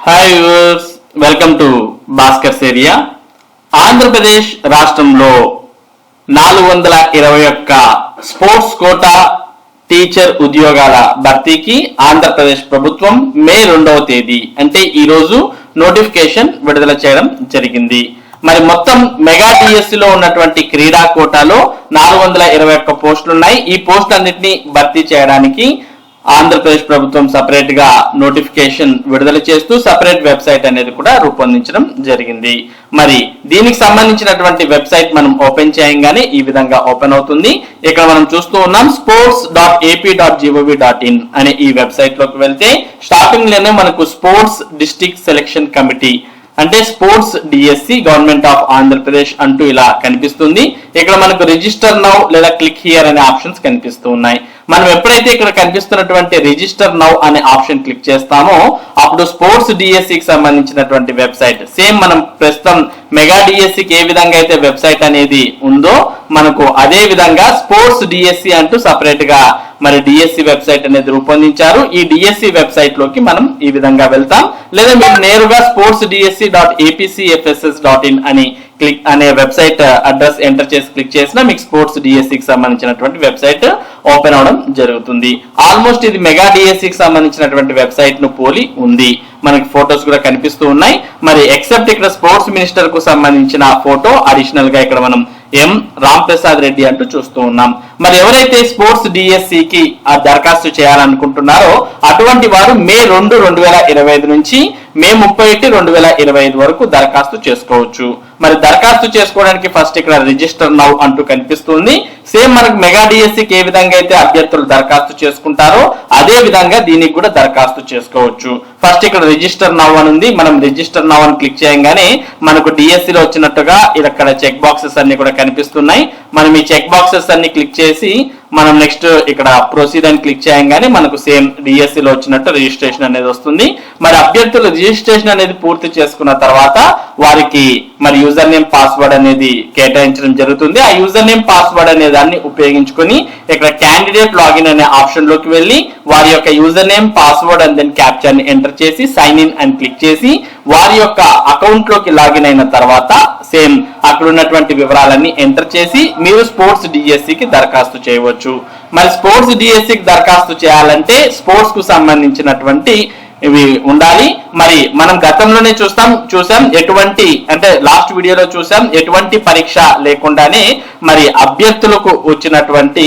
Hi viewers welcome to Bhaskar's area Andhra Pradesh రాష్ట్రంలో నాలుగు వందల ఇరవై ఒక్క స్పోర్ట్స్ కోటా టీచర్ ఉద్యోగాల భర్తీకి ఆంధ్రప్రదేశ్ ప్రభుత్వం మే రెండవ తేదీ అంటే ఈ రోజు నోటిఫికేషన్ విడుదల చేయడం జరిగింది. మరి మొత్తం మెగా డిఎస్సి లో ఉన్నటువంటి క్రీడా కోటాలో నాలుగు వందల ఇరవై ఒక్క పోస్టులు ఉన్నాయి ఈ పోస్టులన్నింటినీ భర్తీ చేయడానికి ఆంధ్రప్రదేశ్ ప్రభుత్వం సపరేట్గా నోటిఫికేషన్ విడుదల చేస్తూ సపరేట్ వెబ్సైట్ అనేది కూడా రూపొందించడం జరిగింది. మరి దీనికి సంబంధించినటువంటి వెబ్సైట్ మనం ఓపెన్ చేయంగానే ఈ విధంగా ఓపెన్ అవుతుంది. ఇక్కడ మనం చూస్తూ ఉన్నాం sports dot AP dot GOV dot in అనే ఈ వెబ్సైట్లోకి వెళ్తే స్టార్టింగ్లోనే మనకు స్పోర్ట్స్ డిస్ట్రిక్ట్ సెలెక్షన్ కమిటీ అంటే sports DSC government of Andhra Pradesh అంటూ ఇలా కనిపిస్తుంది. ఇక్కడ మనకు రిజిస్టర్ నౌ లేదా క్లిక్ హియర్ అనే ఆప్షన్స్ కనిపిస్తూ ఉన్నాయి. మనం ఎప్పుడైతే ఇక్కడ కనిపిస్తున్నటువంటి రిజిస్టర్ నౌ అనే ఆప్షన్ క్లిక్ చేస్తామో అప్పుడు స్పోర్ట్స్ డిఎస్సికి సంబంధించినటువంటి వెబ్సైట్. సేమ్ మనం ప్రస్తుతం మెగా డిఎస్సికి ఏ విధంగా అయితే వెబ్సైట్ అనేది ఉందో మనకు అదే విధంగా స్పోర్ట్స్ డిఎస్సి అంటూ సపరేట్గా మరి డిఎస్సి వెబ్సైట్ అనేది రూపొందించారు. ఈ డిఎస్సి వెబ్సైట్లోకి మనం ఈ విధంగా వెళ్తాం. లేదా మీరు నేరుగా sports DSC dot APCFSS dot in అని క్లిక్ అనే వెబ్సైట్ అడ్రస్ ఎంటర్ చేసి క్లిక్ చేసినా మీకు స్పోర్ట్స్ డిఎస్సికి సంబంధించినటువంటి వెబ్సైట్ ఓపెన్ అవడం జరుగుతుంది. ఆల్మోస్ట్ ఇది మెగా డిఎస్సికి సంబంధించినటువంటి వెబ్సైట్ను పోలి ఉంది. మనకి ఫొటోస్ కూడా కనిపిస్తూ ఉన్నాయి. మరి ఎక్సెప్ట్ ఇక్కడ స్పోర్ట్స్ మినిస్టర్కు సంబంధించిన ఫోటో అడిషనల్గా ఇక్కడ మనం ఎం రామ్ ప్రసాద్ రెడ్డి అంటూ చూస్తూ ఉన్నాం. మరి ఎవరైతే స్పోర్ట్స్ డిఎస్సి కి ఆ దరఖాస్తు చేయాలనుకుంటున్నారో అటువంటి వారు మే రెండు రెండు వేల ఇరవై ఐదు నుంచి మే ముప్పై ఒకటి రెండు వేల ఇరవై ఐదు వరకు దరఖాస్తు చేసుకోవచ్చు. మరి దరఖాస్తు చేసుకోవడానికి ఫస్ట్ ఇక్కడ రిజిస్టర్ నౌ అంటూ కనిపిస్తుంది. సేమ్ మనకు మెగా డిఎస్సికి ఏ విధంగా అయితే అభ్యర్థులు దరఖాస్తు చేసుకుంటారో అదే విధంగా దీనికి కూడా దరఖాస్తు చేసుకోవచ్చు. ఫస్ట్ ఇక్కడ రిజిస్టర్ నౌ అని ఉంది. మనం రిజిస్టర్ నౌ అని క్లిక్ చేయగానే మనకు డిఎస్సి లో వచ్చినట్టుగా ఇక్కడ చెక్ బాక్సెస్ అన్ని కూడా కనిపిస్తున్నాయి. మనం ఈ చెక్ బాక్సెస్ అన్ని క్లిక్ చేసి మనం నెక్స్ట్ ఇక్కడ ప్రొసీడ్ అని క్లిక్ చేయగానే మనకు సేమ్ డిఎస్సి లో వచ్చినట్టు రిజిస్ట్రేషన్ అనేది వస్తుంది. మరి అభ్యర్థులు రిజిస్ట్రేషన్ అనేది పూర్తి చేసుకున్న తర్వాత వారికి మరి యూజర్ నేమ్ పాస్వర్డ్ అనేది కేటాయించడం జరుగుతుంది. ఆ యూజర్ నేమ్ పాస్వర్డ్ అనే దాన్ని ఉపయోగించుకొని ఇక్కడ క్యాండిడేట్ లాగిన్ అనే ఆప్షన్లోకి వెళ్ళి వారి యొక్క user name password and then క్యాప్చర్ని enter చేసి సైన్ ఇన్ అని క్లిక్ చేసి వారి యొక్క అకౌంట్లోకి లాగిన్ అయిన తర్వాత సేమ్ అక్కడ ఉన్నటువంటి వివరాలన్నీ ఎంటర్ చేసి మీరు స్పోర్ట్స్ డిఎస్సి కి దరఖాస్తు చేయవచ్చు. మరి స్పోర్ట్స్ డిఎస్సి కి దరఖాస్తు చేయాలంటే స్పోర్ట్స్కు సంబంధించినటువంటి ఇవి ఉండాలి. మరి మనం గతంలోనే చూస్తాం చూసాం ఎటువంటి అంటే లాస్ట్ వీడియోలో చూసాం ఎటువంటి పరీక్ష లేకుండానే మరి అభ్యర్థులకు వచ్చినటువంటి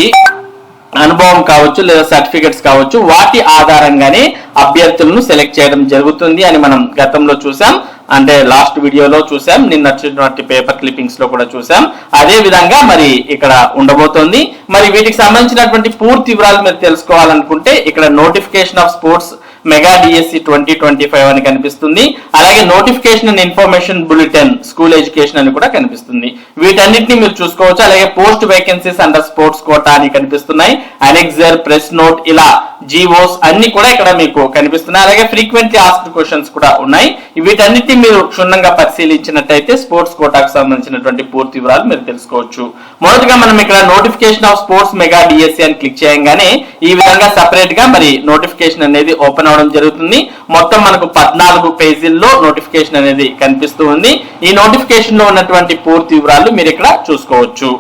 అనుభవం కావచ్చు లేదా సర్టిఫికెట్స్ కావచ్చు వాటి ఆధారంగానే అభ్యర్థులను సెలెక్ట్ చేయడం జరుగుతుంది అని మనం గతంలో చూసాం. అంటే లాస్ట్ వీడియోలో చూసాం నిన్న వచ్చినటువంటి పేపర్ క్లిప్పింగ్స్లో కూడా చూసాం. అదే విధంగా మరి ఇక్కడ ఉండబోతోంది. మరి వీటికి సంబంధించినటువంటి పూర్తి వివరాలు మీరు తెలుసుకోవాలనుకుంటే ఇక్కడ notification of sports mega DSC twenty twenty five అని కనిపిస్తుంది. అలాగే notification and information bulletin school education అని కూడా కనిపిస్తుంది. వీటన్నిటిని మీరు చూసుకోవచ్చు. అలాగే post vacancies under sports quota అని కనిపిస్తున్నాయి. అనెక్సర్ ప్రెస్ నోట్ ఇలా జీవోస్ అన్ని కూడా ఇక్కడ మీకు కనిపిస్తున్నాయి. అలాగే ఫ్రీక్వెంట్లీ ఆస్క్డ్ క్వశ్చన్స్ కూడా ఉన్నాయి. వీటన్నిటిని మీరు క్షుణ్ణంగా పరిశీలించినట్టయితే స్పోర్ట్స్ కోటాకు సంబంధించినటువంటి పూర్తి వివరాలు మీరు తెలుసుకోవచ్చు. మొదటగా మనం ఇక్కడ notification of sports mega DSC అని క్లిక్ చేయగానే ఈ విధంగా సపరేట్గా మరి నోటిఫికేషన్ అనేది ఓపెన్ రావడం జరుగుతుంది. మొత్తం మనకు పద్నాలుగు పేజీల్లో నోటిఫికేషన్ అనేది కనిపిస్తూ ఉంది. ఈ నోటిఫికేషన్లో ఉన్నటువంటి పూర్తి వివరాలు మీరు ఇక్కడ చూసుకోవచ్చు.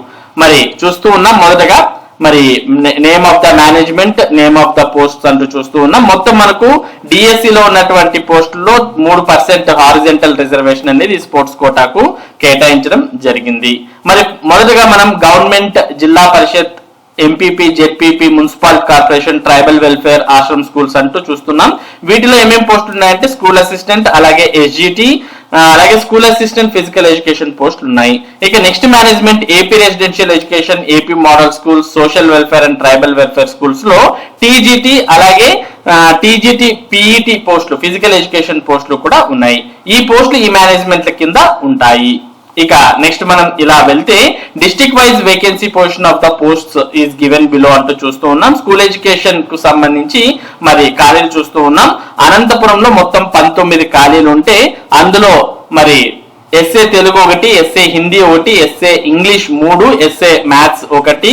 మరి చూస్తూ ఉన్నాం మొదటగా మరి name of the management name of the post అంటూ చూస్తూ ఉన్నాం. మొత్తం మనకు డిఎస్సి లో ఉన్నటువంటి పోస్టుల్లో మూడు పర్సెంట్ హారిజెంటల్ రిజర్వేషన్ అనేది స్పోర్ట్స్ కోటాకు కేటాయించడం జరిగింది. మరి మొదటగా మనం government Zilla Parishad MPP ZPP municipal corporation tribal welfare ashram schools అంటూ చూస్తున్నాం. వీటిలో ఏమేమి పోస్టులు ఉన్నాయంటే స్కూల్ అసిస్టెంట్ అలాగే ఎస్జిటి అలాగే స్కూల్ అసిస్టెంట్ ఫిజికల్ ఎడ్యుకేషన్ పోస్టులు ఉన్నాయి. ఇక next management AP residential education AP model schools social welfare and tribal welfare స్కూల్స్లో టీజీటీ అలాగే టీజీటీ పీఈటీ పోస్టులు ఫిజికల్ ఎడ్యుకేషన్ పోస్టులు కూడా ఉన్నాయి. ఈ పోస్టులు ఈ మేనేజ్మెంట్ల కింద ఉంటాయి. ఇక నెక్స్ట్ మనం ఇలా వెళ్తే district wise vacancy portion of the post is given below అంటూ చూస్తూ ఉన్నాం. స్కూల్ ఎడ్యుకేషన్కు సంబంధించి మరి ఖాళీలు చూస్తూ ఉన్నాం. అనంతపురంలో మొత్తం పంతొమ్మిది ఖాళీలు ఉంటే అందులో మరి ఎస్ఏ తెలుగు ఒకటి ఎస్ఏ హిందీ ఒకటి ఎస్ఏ ఇంగ్లీష్ మూడు ఎస్ఏ మ్యాథ్స్ ఒకటి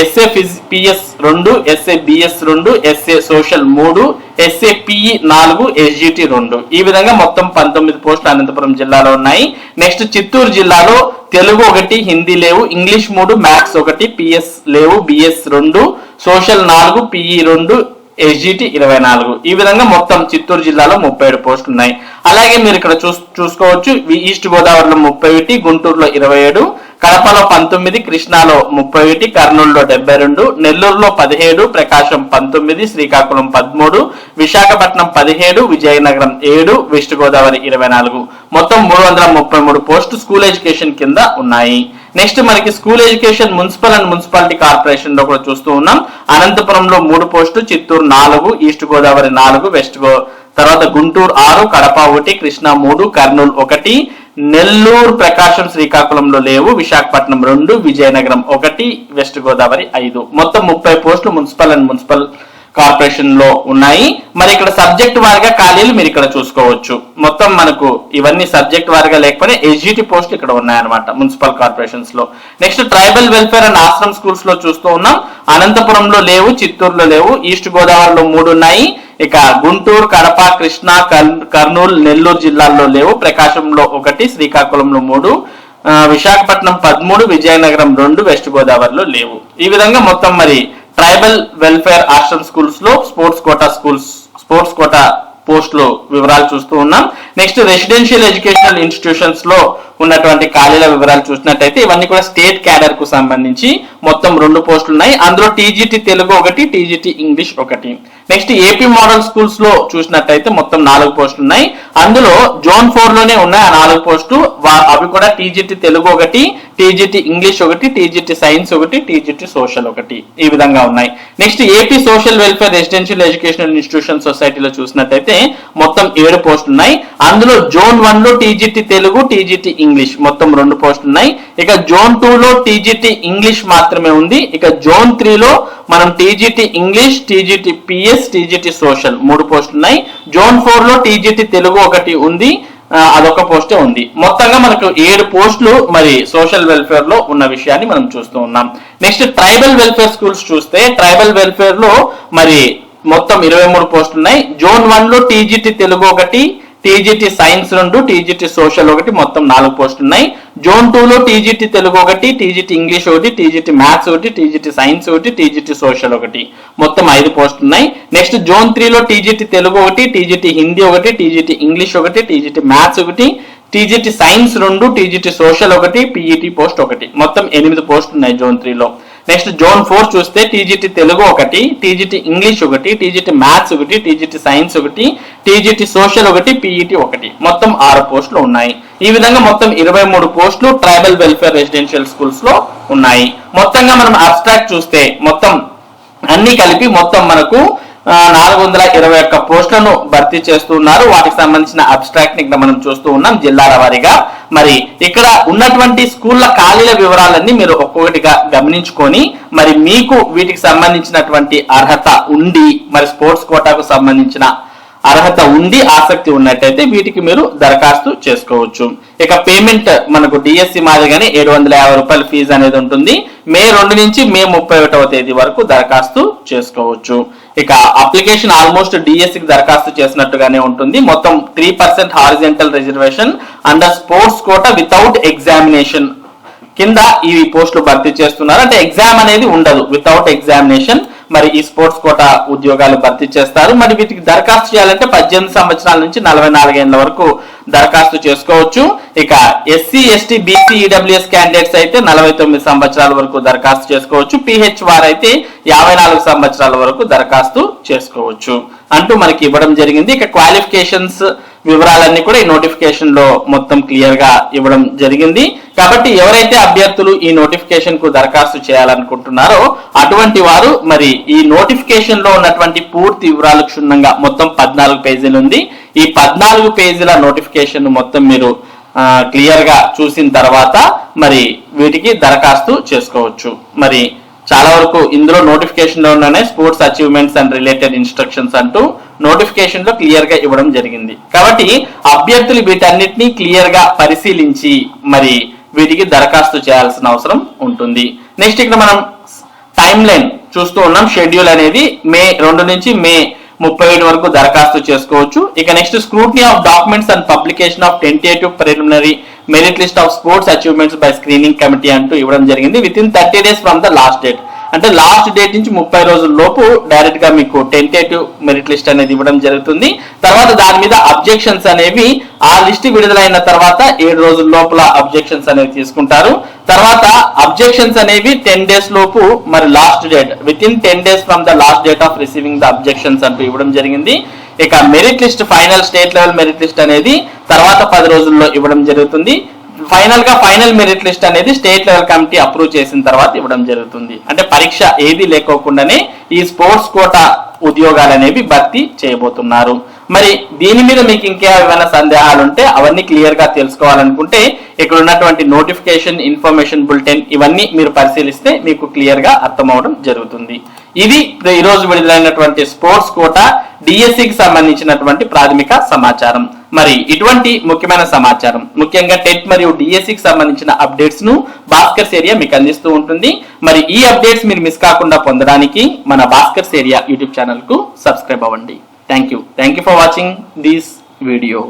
ఎస్ఏ పిఎస్ రెండు ఎస్ఏ బిఎస్ రెండు ఎస్ఏ సోషల్ మూడు ఎస్ఏ పిఈ నాలుగు ఎస్జిటి రెండు. ఈ విధంగా మొత్తం పంతొమ్మిది పోస్టులు అనంతపురం జిల్లాలో ఉన్నాయి. నెక్స్ట్ చిత్తూరు జిల్లాలో తెలుగు ఒకటి హిందీ లేవు ఇంగ్లీష్ మూడు మ్యాథ్స్ ఒకటి పిఎస్ లేవు బిఎస్ రెండు సోషల్ నాలుగు పిఈ రెండు ఎస్జిటి ఇరవై నాలుగు. ఈ విధంగా మొత్తం చిత్తూరు జిల్లాలో ముప్పై ఏడు పోస్టులు ఉన్నాయి. అలాగే మీరు ఇక్కడ చూసుకోవచ్చు ఈస్ట్ గోదావరిలో ముప్పై ఒకటి గుంటూరులో ఇరవై ఏడు కడపలో పంతొమ్మిది కృష్ణాలో ముప్పై ఒకటి కర్నూలులో డెబ్బై రెండు నెల్లూరులో పదిహేడు ప్రకాశం పంతొమ్మిది శ్రీకాకుళం పదమూడు విశాఖపట్నం పదిహేడు విజయనగరం ఏడు వెస్ట్ గోదావరి ఇరవై నాలుగు. మొత్తం మూడు వందల ముప్పై మూడు పోస్టు స్కూల్ ఎడ్యుకేషన్ కింద ఉన్నాయి. నెక్స్ట్ మనకి school education municipal and municipality కార్పొరేషన్లో కూడా చూస్తూ ఉన్నాం. అనంతపురంలో మూడు పోస్టు చిత్తూరు నాలుగు ఈస్ట్ గోదావరి నాలుగు వెస్ట్ గో తర్వాత గుంటూరు ఆరు కడప ఒకటి కృష్ణా మూడు కర్నూలు ఒకటి నెల్లూరు ప్రకాశం శ్రీకాకుళంలో లేవు విశాఖపట్నం రెండు విజయనగరం ఒకటి వెస్ట్ గోదావరి ఐదు. మొత్తం ముప్పై పోస్టులు మున్సిపల్ అండ్ మున్సిపల్ కార్పొరేషన్లో ఉన్నాయి. మరి ఇక్కడ సబ్జెక్ట్ వారిగా ఖాళీలు మీరు ఇక్కడ చూసుకోవచ్చు. మొత్తం మనకు ఇవన్నీ సబ్జెక్ట్ వారిగా లేకపోతే ఎస్జిటి పోస్టులు ఇక్కడ ఉన్నాయన్నమాట municipal కార్పొరేషన్స్లో next tribal welfare and ashram స్కూల్స్లో చూస్తూ ఉన్నాం. అనంతపురంలో లేవు చిత్తూరులో లేవు ఈస్ట్ గోదావరిలో మూడు ఉన్నాయి. ఇక గుంటూరు కడప కృష్ణా కర్- కర్నూలు నెల్లూరు జిల్లాల్లో లేవు. ప్రకాశంలో ఒకటి శ్రీకాకుళంలో మూడు విశాఖపట్నం పదమూడు విజయనగరం రెండు వెస్ట్ గోదావరిలో లేవు. ఈ విధంగా మొత్తం మరి ట్రైబల్ వెల్ఫేర్ ఆశ్రమ్ స్కూల్స్లో sports quota schools sports quota పోస్టులు వివరాలు చూస్తూ ఉన్నాం. నెక్స్ట్ రెసిడెన్షియల్ ఎడ్యుకేషనల్ ఇన్స్టిట్యూషన్స్లో ఉన్నటువంటి ఖాళీల వివరాలు చూసినట్టయితే ఇవన్నీ కూడా స్టేట్ క్యాడర్కు సంబంధించి మొత్తం రెండు పోస్టులు ఉన్నాయి. అందులో టీజీటీ తెలుగు ఒకటి టీజీటీ ఇంగ్లీష్ ఒకటి. నెక్స్ట్ ఏపీ మోడల్ స్కూల్స్లో చూసినట్టయితే మొత్తం నాలుగు పోస్టులు ఉన్నాయి. అందులో జోన్ ఫోర్లోనే ఉన్నాయి ఆ నాలుగు పోస్టు. అవి కూడా టీజీటీ తెలుగు ఒకటి టీజీటీ ఇంగ్లీష్ ఒకటి టీజీటీ సైన్స్ ఒకటి టీజీటీ సోషల్ ఒకటి. ఈ విధంగా ఉన్నాయి. Next AP social welfare residential educational institution సొసైటీలో చూసినట్టయితే మొత్తం ఏడు పోస్టులు ఉన్నాయి. అందులో జోన్ వన్లో టీజీటీ తెలుగు టీజీటీ ఇంగ్లీష్ మొత్తం రెండు పోస్టులు ఉన్నాయి. ఇక జోన్ టూ లో టీజీటీ ఇంగ్లీష్ మాత్రం మాత్రమే ఉంది. ఇక జోన్ త్రీలో మనం TGT English TGT PS TGT social మూడు పోస్టులు ఉన్నాయి. జోన్ ఫోర్లో టీజీటీ తెలుగు ఒకటి ఉంది. అదొక పోస్టే ఉంది. మొత్తంగా మనకు ఏడు పోస్టులు మరి సోషల్ వెల్ఫేర్లో ఉన్న విషయాన్ని మనం చూస్తూ ఉన్నాం. నెక్స్ట్ ట్రైబల్ వెల్ఫేర్ స్కూల్స్ చూస్తే ట్రైబల్ వెల్ఫేర్లో మరి మొత్తం ఇరవై మూడు పోస్టులు ఉన్నాయి. జోన్ వన్లో టీజీటీ తెలుగు ఒకటి టీజీటీ సైన్స్ రెండు టీజీటీ సోషల్ ఒకటి మొత్తం నాలుగు పోస్టులు ఉన్నాయి. జోన్ టూలో టీజీటీ తెలుగు ఒకటి టీజీటీ ఇంగ్లీష్ ఒకటి టీజీటీ మ్యాథ్స్ ఒకటి టీజీటీ సైన్స్ ఒకటి టీజీటీ సోషల్ ఒకటి. మొత్తం ఐదు పోస్టులు ఉన్నాయి. నెక్స్ట్ జోన్ త్రీలో టీజీటీ తెలుగు ఒకటి టీజీటీ హిందీ ఒకటి టీజీటీ ఇంగ్లీష్ ఒకటి టీజీటీ మ్యాథ్స్ ఒకటి టీజీటీ సైన్స్ రెండు టీజీటీ సోషల్ ఒకటి పీఈటీ పోస్ట్ ఒకటి. మొత్తం ఎనిమిది పోస్టులు ఉన్నాయి జోన్ త్రీలో. నెక్స్ట్ జోన్ ఫోర్ చూస్తే టీజీటీ తెలుగు ఒకటి టీజీటీ ఇంగ్లీష్ ఒకటి టీజీటీ మ్యాథ్స్ ఒకటి టీజీటీ సైన్స్ ఒకటి టీజీటీ సోషల్ ఒకటి పీఈటీ ఒకటి. మొత్తం ఆరు పోస్టులు ఉన్నాయి. ఈ విధంగా మొత్తం ఇరవై మూడు పోస్టులు ట్రైబల్ వెల్ఫేర్ రెసిడెన్షియల్ స్కూల్స్లో ఉన్నాయి. మొత్తంగా మనం అబ్స్ట్రాక్ట్ చూస్తే మొత్తం అన్ని కలిపి మొత్తం మనకు నాలుగు వందల ఇరవై ఒక్క పోస్టులను భర్తీ చేస్తున్నారు. వాటికి సంబంధించిన అబ్స్ట్రాక్ట్ని మనం చూస్తూ ఉన్నాం జిల్లాల వారీగా. మరి ఇక్కడ ఉన్నటువంటి స్కూళ్ళ ఖాళీల వివరాలన్నీ మీరు ఒక్కొక్కటిగా గమనించుకొని మరి మీకు వీటికి సంబంధించినటువంటి అర్హత ఉండి మరి స్పోర్ట్స్ కోటాకు సంబంధించిన అర్హత ఉండి ఆసక్తి ఉన్నట్టయితే వీటికి మీరు దరఖాస్తు చేసుకోవచ్చు. ఇక పేమెంట్ మనకు డిఎస్సి మాదిరిగానే ఏడు వందల యాభై రూపాయల ఫీజు అనేది ఉంటుంది. మే రెండు నుంచి మే ముప్పై ఒకటవ తేదీ వరకు దరఖాస్తు చేసుకోవచ్చు. ఇక అప్లికేషన్ ఆల్మోస్ట్ డిఎస్సికి దరఖాస్తు చేసినట్టుగానే ఉంటుంది. మొత్తం three percent horizontal reservation under sports quota without examination కింద ఈ పోస్టులు భర్తీ చేస్తున్నారు. అంటే ఎగ్జామ్ అనేది ఉండదు. వితౌట్ ఎగ్జామినేషన్ మరి ఈ స్పోర్ట్స్ కోట ఉద్యోగాలు భర్తీ చేస్తారు. మరి వీటికి దరఖాస్తు చేయాలంటే పద్దెనిమిది సంవత్సరాల నుంచి నలభై నాలుగేళ్ళ వరకు దరఖాస్తు చేసుకోవచ్చు. ఇక SC ST BC EWS candidates అయితే నలభై తొమ్మిది సంవత్సరాల వరకు దరఖాస్తు చేసుకోవచ్చు. పిహెచ్ వారు అయితే యాభై నాలుగు సంవత్సరాల వరకు దరఖాస్తు చేసుకోవచ్చు. అంటూ మనకి ఇవ్వడం జరిగింది. ఇక క్వాలిఫికేషన్స్ వివరాలన్నీ కూడా ఈ నోటిఫికేషన్లో మొత్తం క్లియర్గా ఇవ్వడం జరిగింది. కాబట్టి ఎవరైతే అభ్యర్థులు ఈ నోటిఫికేషన్కు దరఖాస్తు చేయాలనుకుంటున్నారో అటువంటి వారు మరి ఈ నోటిఫికేషన్లో ఉన్నటువంటి పూర్తి వివరాలు క్షుణ్ణంగా మొత్తం పద్నాలుగు పేజీలు ఉంది. ఈ పద్నాలుగు పేజీల నోటిఫికేషన్ మొత్తం మీరు క్లియర్గా చూసిన తర్వాత మరి వీటికి దరఖాస్తు చేసుకోవచ్చు. మరి చాలా వరకు ఇందులో నోటిఫికేషన్లో sports achievements and related instructions అంటూ నోటిఫికేషన్లో క్లియర్గా ఇవ్వడం జరిగింది. కాబట్టి అభ్యర్థులు వీటన్నిటిని క్లియర్గా పరిశీలించి మరి వీటికి దరఖాస్తు చేయాల్సిన అవసరం ఉంటుంది. నెక్స్ట్ ఇక్కడ మనం టైం లైన్ చూస్తూ ఉన్నాం. షెడ్యూల్ అనేది మే రెండు నుంచి మే ముప్పై ఏడు వరకు దరఖాస్తు చేసుకోవచ్చు. ఇక next scrutiny of documents and publication of tentative preliminary merit list of sports achievements by screening committee అంటూ ఇవ్వడం జరిగింది. Within thirty days from the last date అంటే లాస్ట్ డేట్ నుంచి ముప్పై రోజుల లోపు డైరెక్ట్గా మీకు టెంటేటివ్ మెరిట్ లిస్ట్ అనేది ఇవ్వడం జరుగుతుంది. తర్వాత దాని మీద అబ్జెక్షన్స్ అనేవి ఆ లిస్ట్ విడుదలైన తర్వాత ఏడు రోజుల లోపల అబ్జెక్షన్స్ అనేవి తీసుకుంటారు. తర్వాత అబ్జెక్షన్స్ అనేవి టెన్ డేస్ లోపు మరి last date within ten days from the last date of receiving the objections అంటూ ఇవ్వడం జరిగింది. ఇక merit list final state level merit list అనేది తర్వాత పది రోజుల్లో ఇవ్వడం జరుగుతుంది. ఫైనల్గా ఫైనల్ మెరిట్ లిస్ట్ అనేది స్టేట్ లెవెల్ కమిటీ అప్రూవ్ చేసిన తర్వాత ఇవ్వడం జరుగుతుంది. అంటే పరీక్ష ఏది లేకోకుండానే ఈ స్పోర్ట్స్ కోటా ఉద్యోగాలు అనేవి భర్తీ చేయబోతున్నారు. మరి దీని మీద మీకు ఇంకేమైనా సందేహాలు ఉంటే అవన్నీ క్లియర్గా తెలుసుకోవాలనుకుంటే ఇక్కడ ఉన్నటువంటి నోటిఫికేషన్ ఇన్ఫర్మేషన్ బులెటిన్ ఇవన్నీ మీరు పరిశీలిస్తే మీకు క్లియర్గా అర్థమవడం జరుగుతుంది. ఇది ఈరోజు విడుదలైనటువంటి స్పోర్ట్స్ కోటా డిఎస్సికి సంబంధించినటువంటి ప్రాథమిక సమాచారం. మరి ఇటువంటి ముఖ్యమైన సమాచారం. ముఖ్యంగా టెట్ మరియు డిఎస్సికి సంబంధించిన అప్డేట్స్ను భాస్కర్స్ ఏరియా మీకు అందిస్తూ ఉంటుంది. మరి ఈ అప్డేట్స్ మీరు మిస్ కాకుండా పొందడానికి మన భాస్కర్స్ ఏరియా యూట్యూబ్ ఛానల్కు సబ్స్క్రైబ్ అవ్వండి. Thank you thank you for watching this video